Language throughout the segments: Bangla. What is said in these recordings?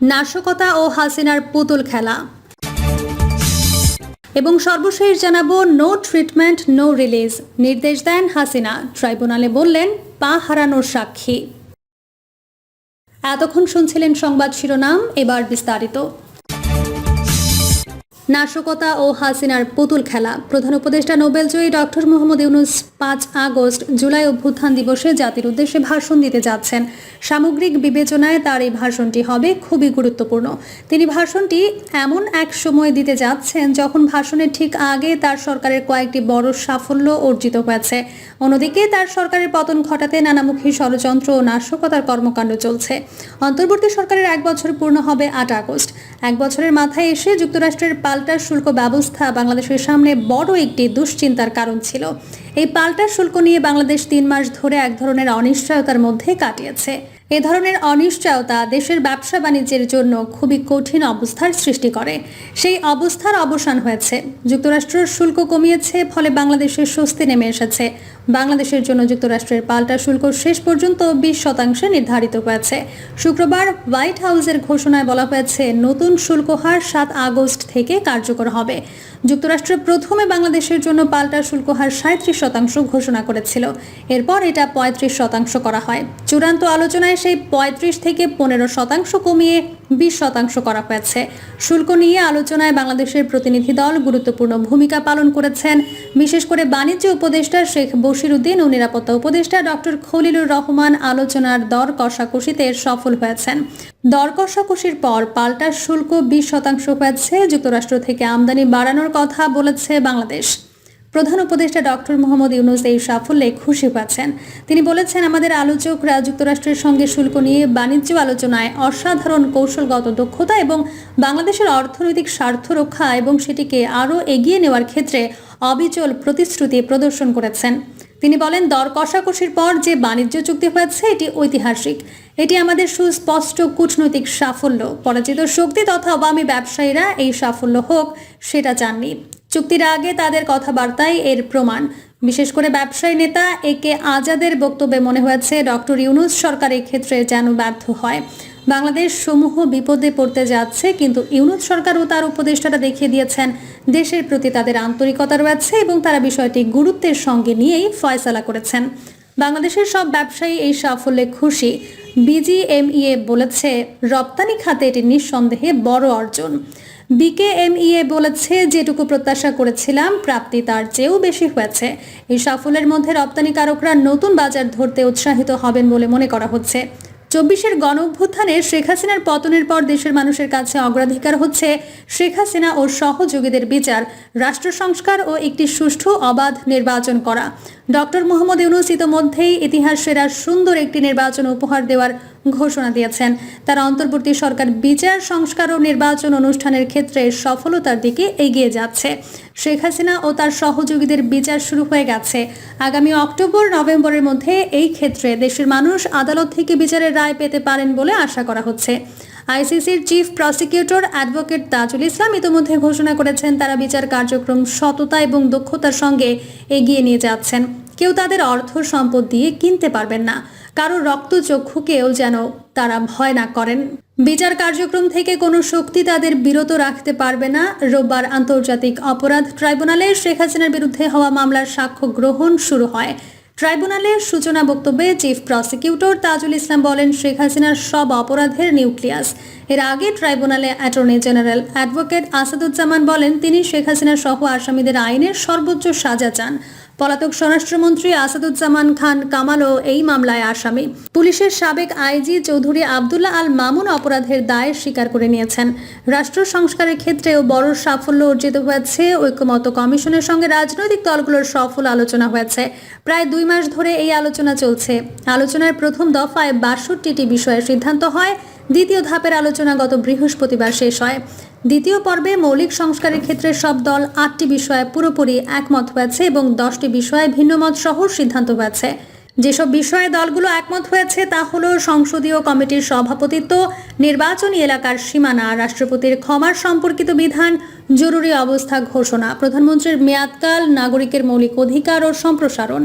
নাশকতা ও হাসিনার পুতুল খেলা। এবং সর্বশেষ জানাব নো ট্রিটমেন্ট নো রিলিজ নির্দেশ দেন হাসিনা। ট্রাইব্যুনালে বললেন, পা হারানোর সাক্ষী। এতক্ষণ শুনছিলেন সংবাদ শিরোনাম, এবার বিস্তারিত। নাশকতা ও হাসিনার পুতুল খেলা। প্রধান উপদেষ্টা নোবেলজয়ী ডক্টর মোহাম্মদ ইউনুস পাঁচ আগস্ট জুলাই অভ্যুত্থান দিবসে জাতির উদ্দেশ্যে ভাষণ দিতে যাচ্ছেন। সামগ্রিক বিবেচনায় তার এই ভাষণটি হবে খুবই গুরুত্বপূর্ণ। তিনি ভাষণটি এমন এক সময় দিতে যাচ্ছেন যখন ভাষণের ঠিক আগে তার সরকারের কয়েকটি বড় সাফল্য অর্জিত হয়েছে। অন্যদিকে তার সরকারের পতন ঘটাতে নানামুখী ষড়যন্ত্র ও নাশকতার কর্মকাণ্ড চলছে। অন্তর্বর্তী সরকারের এক বছর পূর্ণ হবে আট আগস্ট। এক বছরের মাথায় এসে যুক্তরাষ্ট্রের পাল্টা শুল্ক ব্যবস্থা বাংলাদেশের সামনে বড় একটি দুশ্চিন্তার কারণ ছিল। এই পাল্টা শুল্ক নিয়ে বাংলাদেশ তিন মাস ধরে এক ধরনের অনিশ্চয়তার মধ্যে কাটিয়েছে। এ ধরনের অনিশ্চয়তা দেশের ব্যবসা বাণিজ্যের জন্য খুবই কঠিন অবস্থার সৃষ্টি করে। সেই অবস্থার অবসান হয়েছে। যুক্তরাষ্ট্র শুল্ক কমিয়েছে, ফলে বাংলাদেশের স্বস্তি নেমে এসেছে। বাংলাদেশের জন্য যুক্তরাষ্ট্রের পাল্টা শুল্ক শেষ পর্যন্ত বিশ শতাংশে নির্ধারিত হয়েছে। শুক্রবার হোয়াইট হাউসের ঘোষণায় বলা হয়েছে, নতুন শুল্ক হার সাত আগস্ট থেকে কার্যকর হবে। যুক্তরাষ্ট্র প্রথমে বাংলাদেশের জন্য পাল্টা শুল্ক হার সাঁত্রিশ শতাংশ ঘোষণা করেছিল। এরপর এটা পঁয়ত্রিশ শতাংশ করা হয়। চূড়ান্ত আলোচনায় সেই পঁয়ত্রিশ থেকে পনেরো শতাংশ কমিয়ে বিশ শতাংশ করা হয়েছে। শুল্ক নিয়ে আলোচনায় বাংলাদেশের প্রতিনিধি দল গুরুত্বপূর্ণ ভূমিকা পালন করেছেন। বিশেষ করে বাণিজ্য উপদেষ্টা শেখ বশির উদ্দিন ও নিরাপত্তা উপদেষ্টা ডক্টর খলিলুর রহমান আলোচনার দর কষাকষিতে সফল হয়েছেন। দর কষাকষির পর পাল্টা শুল্ক বিশ শতাংশ হয়েছে। যুক্তরাষ্ট্র থেকে আমদানি বাড়ানোর কথা বলেছে বাংলাদেশ। প্রধান উপদেষ্টা ডক্টর মোহাম্মদ ইউনুস এই সাফল্যে খুশি পাচ্ছেন। তিনি বলেছেন, আমাদের আলোচকরা যুক্তরাষ্ট্রের সঙ্গে শুল্ক নিয়ে বাণিজ্য আলোচনায় অসাধারণ কৌশলগত দক্ষতা এবং বাংলাদেশের অর্থনৈতিক স্বার্থ রক্ষা এবং সেটিকে আরও এগিয়ে নেওয়ার ক্ষেত্রে অবিচল প্রতিশ্রুতি প্রদর্শন করেছেন। তিনি বলেন, দর কষাকষির পর যে বাণিজ্য চুক্তি হয়েছে, এটি ঐতিহাসিক। এটি আমাদের সুস্পষ্ট কূটনৈতিক সাফল্য। পরাজিত শক্তি তথা আওয়ামী ব্যবসায়ীরা এই সাফল্য হোক, সেটা চাননি। চুক্তির আগে তাদের কথাবার্তায় এর প্রমাণ। বিশেষ করে ব্যবসায়ী নেতা এ কে আজাদের বক্তব্যে মনে হয়েছে, ডক্টর ইউনুস সরকার ক্ষেত্রে যেন ব্যর্থ হয়। বাংলাদেশ সমূহ বিপদে পড়তে যাচ্ছে, কিন্তু ইউনুস সরকার ও তার উপদেষ্টারা দেখিয়ে দিয়েছেন, দেশের প্রতি তাদের আন্তরিকতা রয়েছে এবং তারা বিষয়টি গুরুত্বের সঙ্গে নিয়েই ফয়সালা করেছেন। বাংলাদেশের সব ব্যবসায়ী এই সাফল্যে খুশি। বিজিএমইএ বলেছে, রপ্তানি খাতে এটি নিঃসন্দেহে বড় অর্জন। বিকেএমইএ বলেছে, যেটুকু প্রত্যাশা করেছিলাম, প্রাপ্তি তার চেয়েও বেশি হয়েছে। এই সাফল্যের মধ্যে রপ্তানিকারকরা নতুন বাজার ধরতে উৎসাহিত হবেন বলে মনে করা হচ্ছে। চব্বিশের গণ অভ্যুত্থানে শেখ হাসিনার পতনের পর দেশের মানুষের কাছে অগ্রাধিকার হচ্ছে শেখ হাসিনা ও সহযোগীদের বিচার, রাষ্ট্র সংস্কার ও একটি সুষ্ঠু অবাধ নির্বাচন করা। ডক্টর মোহাম্মদ ইউনুস ইতোমধ্যেই ইতিহাস সেরা সুন্দর একটি নির্বাচন উপহার দেওয়ার ঘোষণা দিয়েছেন। তার অন্তর্বর্তী সরকার বিচার, সংস্কার ও নির্বাচন অনুষ্ঠানের ক্ষেত্রে সফলতার দিকে এগিয়ে যাচ্ছে। শেখ হাসিনা ও তার সহযোগীদের বিচার শুরু হয়ে গেছে। আগামী অক্টোবর, নভেম্বরের মধ্যে এই ক্ষেত্রে দেশের মানুষ আদালত থেকে বিচারের রায় পেতে পারেন বলে আশা করা হচ্ছে। আইসিসির chief prosecutor advocate Tajul Islam ইতিমধ্যে ঘোষণা করেছেন, তারা বিচার কার্যক্রম সততা এবং দক্ষতার সঙ্গে এগিয়ে নিয়ে যাচ্ছেন। কেউ তাদের অর্থ সম্পদ দিয়ে কিনতে পারবেন না। কারও রক্তচক্ষুকেও যেন তারা ভয় না করেন। বিচার কার্যক্রম থেকে কোনো শক্তি তাদের বিরত রাখতে পারবে না। রোববার আন্তর্জাতিক অপরাধ ট্রাইব্যুনালে শেখ হাসিনার বিরুদ্ধে হওয়া মামলার সাক্ষ্য গ্রহণ শুরু হয়। ট্রাইব্যুনালের সূচনা বক্তব্যে চিফ প্রসিকিউটর তাজুল ইসলাম বলেন, শেখ হাসিনার সব অপরাধের নিউক্লিয়াস। এর আগে ট্রাইব্যুনালে অ্যাটর্নি জেনারেল অ্যাডভোকেট আসাদুজ্জামান বলেন, তিনি শেখ হাসিনা সহ আসামিদের আইনের সর্বোচ্চ সাজা চান। পলাতক স্বরাষ্ট্রমন্ত্রী আসাদুজ্জামান খান কামালও এই মামলায় আসামি। পুলিশের সাবেক আইজি চৌধুরী আবদুল্লাহ আল মামুন অপরাধের দায় স্বীকার করে নিয়েছেন। রাষ্ট্র সংস্কারের ক্ষেত্রেও বড় সাফল্য অর্জিত হয়েছে। ঐক্যমত কমিশনের সঙ্গে রাজনৈতিক দলগুলোর সফল আলোচনা হয়েছে। প্রায় দুই মাস ধরে এই আলোচনা চলছে। আলোচনার প্রথম দফায় বাষট্টিটি বিষয়ে সিদ্ধান্ত হয়। দ্বিতীয় ধাপের আলোচনা গত বৃহস্পতিবার শেষ হয়। দ্বিতীয় পর্বে মৌলিক সংস্কারের ক্ষেত্রে সব দল আটটি বিষয়ে পুরোপুরি একমত হয়েছে এবং দশটি বিষয়ে ভিন্নমত সহ সিদ্ধান্ত হয়েছে। যেসব বিষয়ে দলগুলো একমত হয়েছে তা হল সংসদীয় কমিটির সভাপতিত্ব, নির্বাচনী এলাকার সীমানা, রাষ্ট্রপতির ক্ষমার সম্পর্কিত বিধান, জরুরি অবস্থা ঘোষণা, প্রধানমন্ত্রীর মেয়াদকাল, নাগরিকের মৌলিক অধিকার ও সম্প্রসারণ।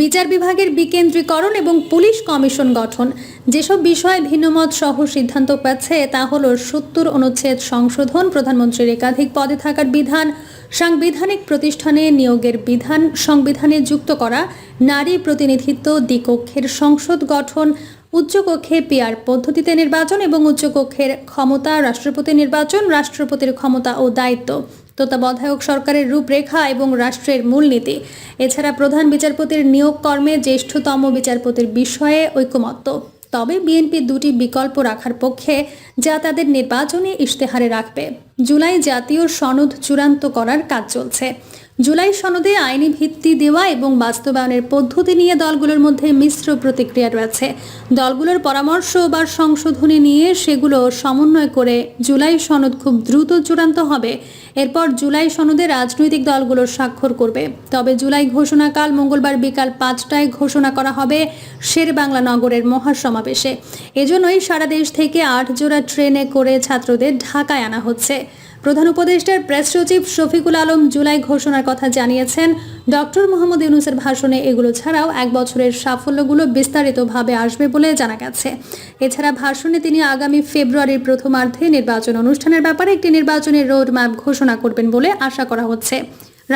বিচার বিভাগের বিকেন্দ্রীকরণ এবং পুলিশ কমিশন গঠন। যেসব বিষয়ে ভিন্নমত সহ সিদ্ধান্ত পাচ্ছে, তা হল সত্তর অনুচ্ছেদ সংশোধন, প্রধানমন্ত্রীর একাধিক পদে থাকার বিধান, সাংবিধানিক প্রতিষ্ঠানে নিয়োগের বিধান, সংবিধানে যুক্ত করা, নারী প্রতিনিধিত্ব, দ্বিকক্ষের সংসদ গঠন, উচ্চকক্ষে পিয়ার পদ্ধতিতে নির্বাচন এবং উচ্চকক্ষের ক্ষমতা, রাষ্ট্রপতি নির্বাচন, রাষ্ট্রপতির ক্ষমতা ও দায়িত্ব। তত্ত্বাবধায়ক সরকারের রূপরেখা এবং রাষ্ট্রের মূলনীতি। এছাড়া প্রধান বিচারপতির নিয়োগ কর্মে জ্যেষ্ঠতম বিচারপতির বিষয়ে ঐকমত্য। তবে বিএনপি দুটি বিকল্প রাখার পক্ষে যা তাদের নির্বাচনী ইশতেহারে রাখবে। জুলাই জাতীয় সনদ চূড়ান্ত করার কাজ চলছে। জুলাই সনদে আইনি ভিত্তি দেওয়া এবং বাস্তবায়নের পদ্ধতি নিয়ে দলগুলোর মধ্যে মিশ্র প্রতিক্রিয়া রয়েছে। দলগুলোর পরামর্শ বা সংশোধনী নিয়ে সেগুলো সমন্বয় করে জুলাই সনদ খুব দ্রুত চূড়ান্ত হবে। এরপর জুলাই সনদে রাজনৈতিক দলগুলো স্বাক্ষর করবে। তবে জুলাই ঘোষণাকাল মঙ্গলবার বিকাল পাঁচটায় ঘোষণা করা হবে শের বাংলা নগরের মহাসমাবেশে। এজন্যই সারা দেশ থেকে আট জোড়া ট্রেনে করে ছাত্রদের ঢাকায় আনা হচ্ছে। প্রধান উপদেষ্টার প্রেস সচিব শফিকুল আলম জুলাই ঘোষণার কথা জানিয়েছেন, ডক্টর মোহাম্মদ ইউনুসের ভাষণে এগুলো ছাড়াও এক বছরের সাফল্যগুলো বিস্তারিতভাবে আসবে বলে জানা গেছে। এছাড়া ভাষণে তিনি আগামী ফেব্রুয়ারির প্রথমার্ধে নির্বাচন অনুষ্ঠানের ব্যাপারে একটি নির্বাচনী রোড ম্যাপ ঘোষণা করবেন বলে আশা করা হচ্ছে।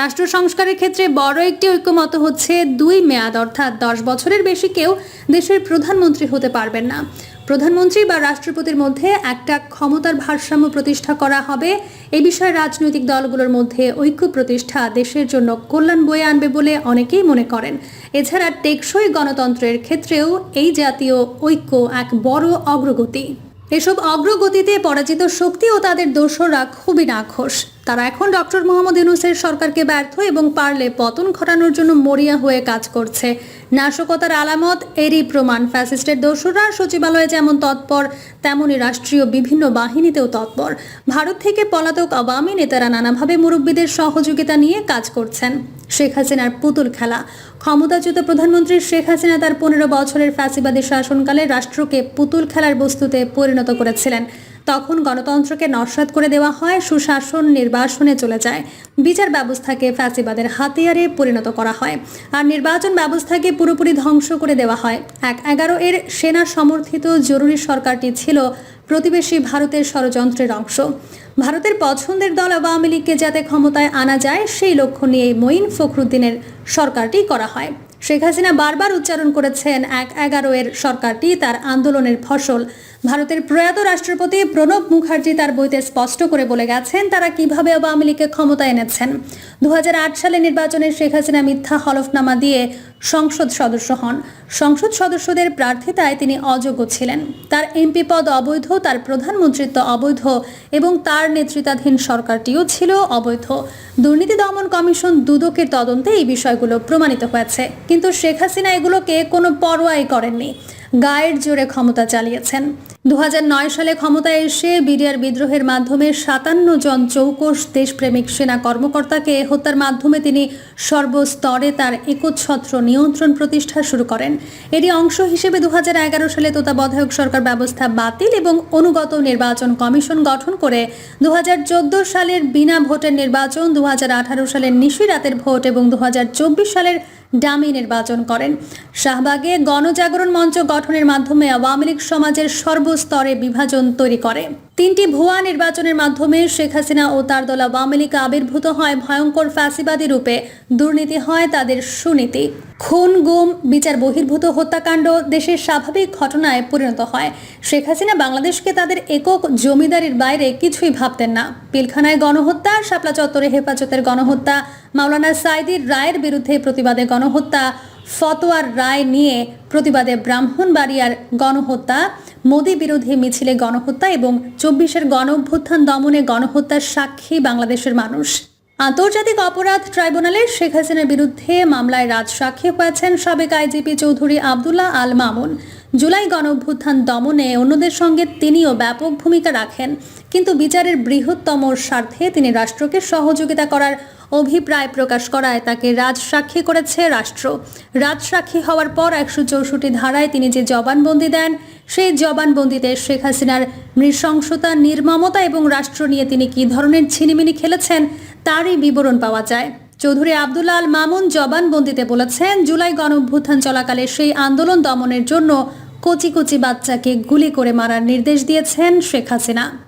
রাষ্ট্র সংস্কারের ক্ষেত্রে বড় একটি ঐক্যমত হচ্ছে দুই মেয়াদ, অর্থাৎ দশ বছরের বেশি কেউ দেশের প্রধানমন্ত্রী হতে পারবেন না। প্রধানমন্ত্রী বা রাষ্ট্রপতির মধ্যে একটা ক্ষমতার ভারসাম্য প্রতিষ্ঠা করা হবে, এই বিষয়ে রাজনৈতিক দলগুলোর মধ্যে ঐক্য প্রতিষ্ঠা দেশের জন্য কল্যাণ বয়ে আনবে বলে অনেকেই মনে করেন। এছাড়া টেকসই গণতন্ত্রের ক্ষেত্রেও এই জাতীয় ঐক্য এক বড় অগ্রগতি। এসব অগ্রগতিতে পরাজিত শক্তি ও তাদের দোষরা খুবই নাখোশ। তারা এখন ডক্টর মোহাম্মদ ইউনুসের সরকারকে ব্যর্থ এবং পারলে পতন ঘটানোর জন্য মরিয়া হয়ে কাজ করছে। নাশকতার আলামত, এরই প্রমাণ। ফ্যাসিস্টের দোসররা সচিবালয়ে যেমন তৎপর, তেমনি রাষ্ট্রীয় বিভিন্ন বাহিনীতেও তৎপর। ভারত থেকে পলাতক আওয়ামী নেতারা নানাভাবে মুরব্বীদের সহযোগিতা নিয়ে কাজ করছেন। শেখ হাসিনার পুতুল খেলা। ক্ষমতাচ্যুত প্রধানমন্ত্রী শেখ হাসিনা তার পনেরো বছরের ফ্যাসিবাদী শাসনকালে রাষ্ট্রকে পুতুল খেলার বস্তুতে পরিণত করেছিলেন। তখন গণতন্ত্রকে নস্বাত করে দেওয়া হয়, সুশাসন নির্বাসনে চলে যায়। বিচার ব্যবস্থাকে ফ্যাসিবাদের হাতিয়ারে পরিণত করা হয় আর নির্বাচন ব্যবস্থাকে পুরোপুরি ধ্বংস করে দেওয়া হয়। এক এগারো এর সেনা সমর্থিত জরুরি সরকারটি ছিল প্রতিবেশী ভারতের ষড়যন্ত্রের অংশ। ভারতের পছন্দের দল আওয়ামী লীগকে যাতে ক্ষমতায় আনা যায়, সেই লক্ষ্য নিয়ে মঈন ফখরুদ্দিনের সরকারটি করা হয়। শেখ হাসিনা বারবার উচ্চারণ করেছেন, এক এগারো এর সরকারটি তার আন্দোলনের ফসল। ভারতের প্রয়াত রাষ্ট্রপতি প্রণব মুখার্জি তার বইতে স্পষ্ট করে বলে গেছেন তারা কীভাবে আওয়ামী লীগকে ক্ষমতায় এনেছেন। দুহাজার আট সালে নির্বাচনে শেখ হাসিনা মিথ্যা হলফনামা দিয়ে সংসদ সদস্য হন। সংসদ সদস্যদের প্রার্থিতায় তিনি অযোগ্য ছিলেন। তার এমপি পদ অবৈধ, তার প্রধানমন্ত্রিত্ব অবৈধ এবং তার নেতৃত্বাধীন সরকারটিও ছিল অবৈধ। দুর্নীতি দমন কমিশন দুদকের তদন্তে এই বিষয়গুলো প্রমাণিত হয়েছে। কিন্তু শেখ হাসিনা এগুলোকে কোনো পরোয়াই করেননি। গায়ের জোরে ক্ষমতা চালিয়েছেন। দু হাজার নয় সালে ক্ষমতায় এসে বিডিআর বিদ্রোহের মাধ্যমে সাতান্ন জন চৌকস দেশপ্রেমিক সেনা কর্মকর্তাকে হত্যার মাধ্যমে তিনি সর্বস্তরে তার একচ্ছত্র নিয়ন্ত্রণ প্রতিষ্ঠা শুরু করেন। এরই অংশ হিসেবে দুহাজার এগারো সালে তত্ত্বাবধায়ক সরকার ব্যবস্থা বাতিল এবং অনুগত নির্বাচন কমিশন গঠন করে দু হাজার চোদ্দ সালের বিনা ভোটের নির্বাচন দু হাজার আঠারো সালের নিশি রাতের ভোট এবং দু হাজার চব্বিশ সালের ডামি নির্বাচন করেন। শাহবাগে গণজাগরণ মঞ্চ গঠনের মাধ্যমে আওয়ামী লীগ সমাজের সর্বস্তরে বিভাজন তৈরি করে। তিনটি ভুয়া নির্বাচনের মাধ্যমে শেখ হাসিনা ও তার দল আওয়ামী লীগ আবির্ভূত হয় ভয়ঙ্কর ফ্যাসিবাদী রূপে। দুর্নীতি হয় তাদের সুনীতি। খুন, গুম, বিচার বহির্ভূত হত্যাকাণ্ড দেশের স্বাভাবিক ঘটনায় পরিণত হয়। শেখ হাসিনা বাংলাদেশকে তাদের একক জমিদারির বাইরে কিছুই ভাবতেন না। পিলখানায় গণহত্যা, শাপলা চত্বরে হেফাজতের গণহত্যা, মাওলানা সাইদির রায়ের বিরুদ্ধে প্রতিবাদে গণহত্যা ফতোয়ার রায় নিয়ে প্রতিবাদে ব্রাহ্মণবাড়িয়ার গণহত্যা, মোদী বিরোধী মিছিলে গণহত্যা এবং চব্বিশের গণ অভ্যুত্থান দমনে গণহত্যার সাক্ষী বাংলাদেশের মানুষ। আন্তর্জাতিক অপরাধ ট্রাইব্যুনালে শেখ হাসিনার বিরুদ্ধে মামলায় রাজসাক্ষী হয়েছেন সাবেক আইজিপি চৌধুরী আবদুল্লাহ আল মামুন। জুলাই গণ অভ্যুত্থান দমনে অন্যদের সঙ্গে তিনিও ব্যাপক ভূমিকা রাখেন, কিন্তু বিচারের বৃহত্তম স্বার্থে তিনি রাষ্ট্রকে সহযোগিতা করার অভিপ্রায় প্রকাশ করায় তাকে রাজসাক্ষী করেছে রাষ্ট্র। রাজসাক্ষী হওয়ার পর একশো চৌষট্টি ধারায় তিনি যে জবানবন্দি দেন, সেই জবানবন্দিতে শেখ হাসিনার নৃশংসতা, নির্মমতা এবং রাষ্ট্র নিয়ে তিনি কী ধরনের ছিনিমিনি খেলেছেন, তারই বিবরণ পাওয়া যায়। চৌধুরী আবদুল্লাহ আল মামুন জবানবন্দিতে বলেছেন, জুলাই গণঅভ্যুত্থান চলাকালে সেই আন্দোলন দমনের জন্য কচি কচি বাচ্চাকে গুলি করে মারার নির্দেশ দিয়েছেন শেখ হাসিনা।